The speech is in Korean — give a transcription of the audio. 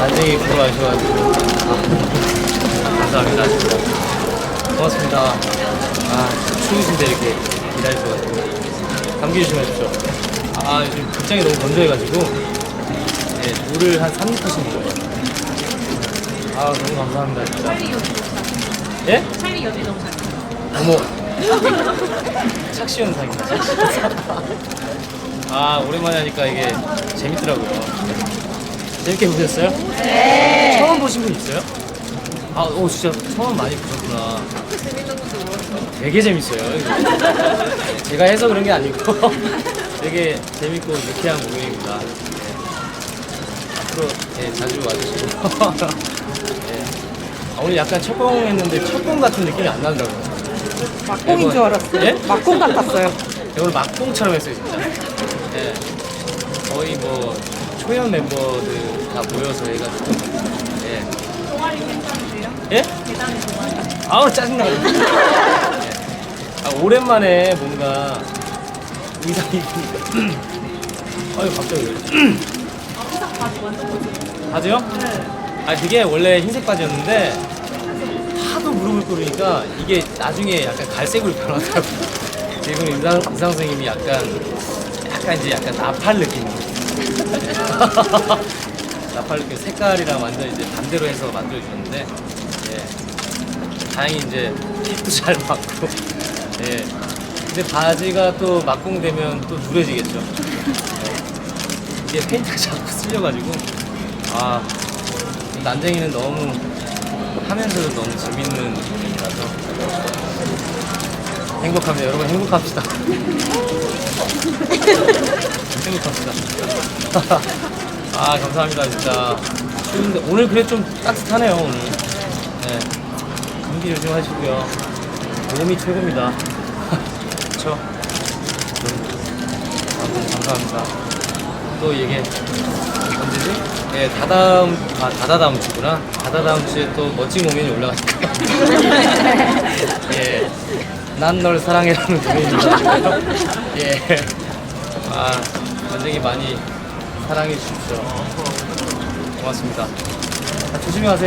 난쟁이 보러 와주셔가지고. 아, 감사합니다. 진짜 고맙습니다. 아 추우신데 이렇게 기다려주셔가지고 감기 조심하십시오. 아 요즘 극장이 너무 건조해가지고. 네, 물을 한 3리터씩 먹어요 아 너무 감사합니다 진짜. 예? 찰리 여기 너무 잘. 어머. 착시 현상이다 착시 현상. 아 오랜만에 하니까 이게 재밌더라고요 재밌게 보셨어요? 네 처음 보신 분 있어요? 아, 오 진짜 처음 많이 보셨구나 되게 재밌어요 이거. 제가 해서 그런 게 아니고 되게 재밌고 유쾌한 공연입니다 네. 앞으로 네, 자주 와주시고 네. 아, 오늘 약간 첫 공 했는데 첫 공 같은 느낌이 안 나더라고요 막공인 줄 알았어요. 예? 막공 같았어요. 오늘 막공처럼 했어요 진짜. 예. 거의 뭐 초연 멤버들 다 모여서 해가지고. 예. 동아리 괜찮으세요? 예? 계단에 동아리. 아우 짜증나. 예. 아 오랜만에 뭔가 의상 입으니까. 아유 갑자기 왜? 아, 회사 바지 완전. 바지요? 네. 아 그게 원래 흰색 바지였는데 하도 무릎을 꿇으니까 이게 나중에 약간 갈색으로 변하더라고요. 지금 의상, 의상 선생님이 약간 약간 이제 약간 나팔 느낌. 나팔 느낌 색깔이랑 완전 이제 반대로 해서 만들어 주셨는데 예. 다행히 이제 핏도 잘 맞고 예. 근데 바지가 또 막공되면 또 누래지겠죠. 예. 이게 페인트가 자꾸 쓸려가지고 아 난쟁이는 너무 하면서도 너무 재밌는 느낌이라서 행복합니다. 여러분 행복합시다. 행복합시다. 아 감사합니다 진짜 추운데 오늘 그래 좀 따뜻하네요 오늘. 네 감기 조심하시고요. 몸이 최고입니다. 그렇죠. 감사합니다. 또 이게 언제지? 네, 다다음, 아, 다다다음 주구나. 다다다음 주에 또 멋진 공연이 거예요. 예. 난 널 사랑해라는 공연입니다. 예. 아, 완전히 많이 사랑해 주십시오. 고맙습니다. 아, 조심히 가세요.